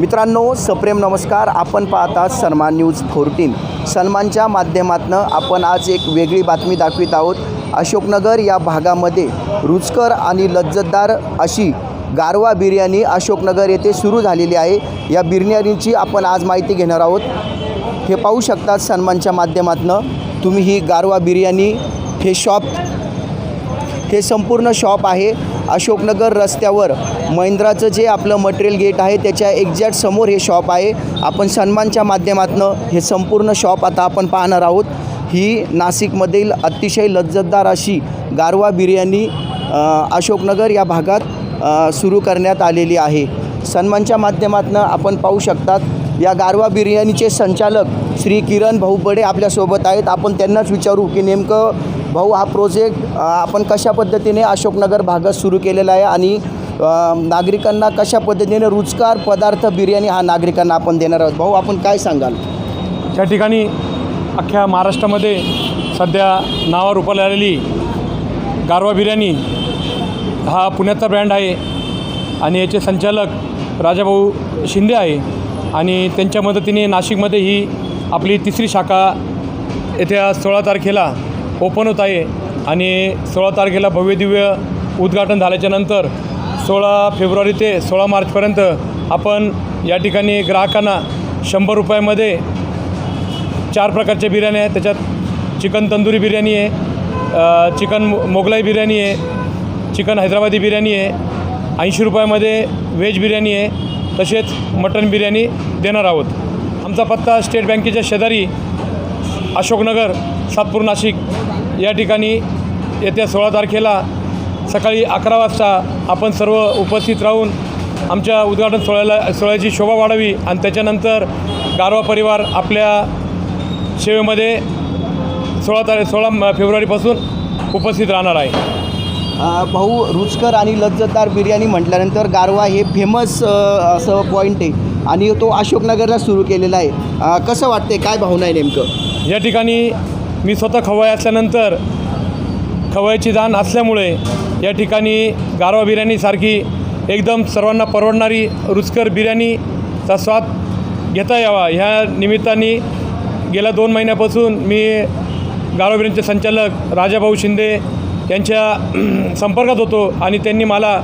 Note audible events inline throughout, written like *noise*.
मित्रांनो सप्रेम नमस्कार. आपण पाहता सन्मान न्यूज फोर्टीन. सन्मानच्या माध्यमातून आपण आज एक वेगळी बातमी दाखवित आहोत. अशोकनगर या भागामध्ये रुचकर आणि लज्जतदार अशी गारवा बिर्याणी अशोकनगर येथे सुरू झालेली आहे. या बिर्याणीची आपण आज माहिती घेणार आहोत. हे पाहू शकतात सन्मानच्या माध्यमातून तुम्ही ही गारवा बिर्याणी हे शॉप हे संपूर्ण शॉप आहे. अशोकनगर रस्त्यावर महिंद्राचं जे आपलं मटेरियल गेट आहे त्याच्या एक्झॅक्ट समोर हे शॉप आहे. आपण सन्मानच्या माध्यमातून हे संपूर्ण शॉप आता आपण पाहणार आहोत. ही नाशिकमधील अतिशय लज्जतदार अशी गारवा बिर्याणी अशोकनगर या भागात सुरू करण्यात आलेली आहे. सन्मानच्या माध्यमातून आपण पाहू शकतात या गारवा बिर्याणीचे संचालक श्री किरण भाऊ बडे आपल्यासोबत आहेत. आपण त्यांनाच विचारू की नेमकं भाऊ हा प्रोजेक्ट आपण कशा पद्धतीने अशोकनगर भागात सुरू केलेला आहे आणि नागरिकांना कशा पद्धतीने रुचकार पदार्थ बिर्याणी हा नागरिकांना आपण देणार आहोत? भाऊ आपण काय सांगाल? त्या ठिकाणी अख्ख्या महाराष्ट्रामध्ये सध्या नावावर रूपाला आलेली गारवा बिर्याणी हा पुण्याचा ब्रँड आहे आणि याचे संचालक राजाभाऊ शिंदे आहे आणि त्यांच्या मदतीने नाशिकमध्ये ही आपली तिसरी शाखा येत्या सोळा तारखेला ओपन होत आहे आणि सोळा तारखेला भव्यदिव्य उद्घाटन झाल्याच्यानंतर सोळा फेब्रुवारी ते सोळा मार्चपर्यंत आपण या ठिकाणी ग्राहकांना शंभर रुपयामध्ये चार प्रकारच्या बिर्याणी आहेत. त्याच्यात चिकन तंदुरी बिर्याणी आहे चिकन मो- मोगलाई बिर्याणी आहे चिकन हैदराबादी बिर्याणी आहे ऐंशी रुपयामध्ये व्हेज बिर्याणी आहे. तसेच मटन बिर्याणी देणार आहोत. आमचा पत्ता स्टेट बँकेच्या शेजारी अशोकनगर सातपूर नाशिक या ठिकाणी येत्या सोळा तारखेला सकाळी अकरा वाजता आपण सर्व उपस्थित राहून आमच्या उद्घाटन सोहळ्याला सोहळ्याची शोभा वाढावी आणि त्याच्यानंतर गारवा परिवार आपल्या सेवेमध्ये सोळा तारीख सोळा फेब्रुवारीपासून उपस्थित राहणार आहे. भाऊ रुचकर आणि लज्जतदार बिर्याणी म्हटल्यानंतर गारवा हे फेमस असं पॉईंट आहे. आणि तो अशोकनगरला सुरू केलेला आहे. कसं वाटते काय भावना आहे नेमकं? या ठिकाणी मी स्वतः खवय असल्यानंतर खवायची जाण असल्यामुळे या ठिकाणी गारवा बिर्याणीसारखी एकदम सर्वांना परवडणारी रुचकर बिर्याणीचा स्वाद घेता यावा. ह्या निमित्ताने गेल्या दोन महिन्यापासून मी गारवा बिर्याणीचे संचालक राजाभाऊ शिंदे यांच्या *clears throat* संपर्कात होतो आणि त्यांनी मला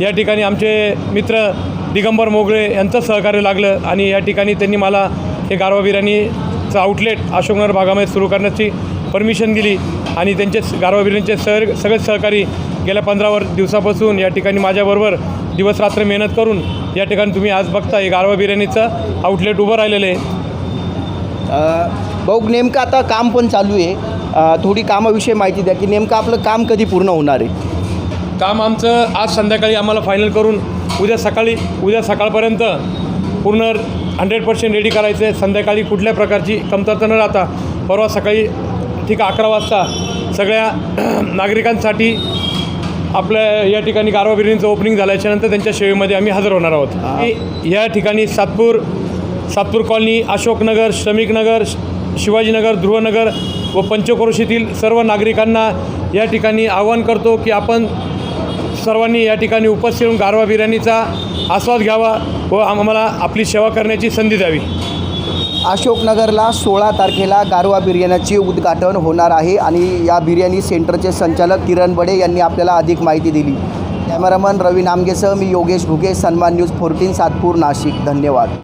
या ठिकाणी आमचे मित्र दिगंबर मोगळे यांचं सहकार्य लागलं आणि या ठिकाणी त्यांनी मला हे गारवा बिर्याणीचं आउटलेट अशोकनगर भागामध्ये सुरू करण्याची परमिशन दिली. आणि त्यांचे गारवा बिर्याणीचे सर सगळे सहकारी गेल्या पंधरा वर दिवसापासून या ठिकाणी माझ्याबरोबर दिवसरात्र मेहनत करून या ठिकाणी तुम्ही आज बघता हे गारवा बिर्याणीचं आउटलेट उभं राहिलेलं आहे. भाऊ नेमकं आता काम पण चालू आहे. थोडी कामाविषयी माहिती द्या की नेमकं आपलं काम कधी पूर्ण होणार आहे? काम आमचं आज संध्याकाळी आम्हाला फायनल करून उद्या सकाळी उद्या सकाळपर्यंत पूर्ण हंड्रेड पर्सेंट रेडी करायचं. आहे संध्याकाळी कुठल्या प्रकारची कमतरता न राहता परवा सकाळी ठीक अकरा वाजता सगळ्या *clears throat* नागरिकांसाठी आपल्या या ठिकाणी गारवा बिर्याणीचं ओपनिंग झाल्याच्यानंतर त्यांच्या सेवेमध्ये आम्ही हजर होणार आहोत. या ठिकाणी सातपूर सातपूर कॉलनी अशोकनगर श्रमिकनगर शिवाजीनगर ध्रुवनगर व पंचक्रोशीतील सर्व नागरिकांना या ठिकाणी आवाहन करतो की आपण सर्वांनी या ठिकाणी उपस्थित येऊन गारवा बिर्याणीचा आस्वाद घ्यावा व आम्हाला आपली सेवा करण्याची संधी द्यावी. अशोकनगरला सोळा तारखेला गारवा बिर्याणीचे उद्घाटन होणार आहे आणि या बिर्याणी सेंटरचे संचालक किरण बडे यांनी आपल्याला अधिक माहिती दिली. कॅमेरामन रवी नामगेसह मी योगेश भुगे सन्मान न्यूज फोर्टीन सातपूर नाशिक. धन्यवाद.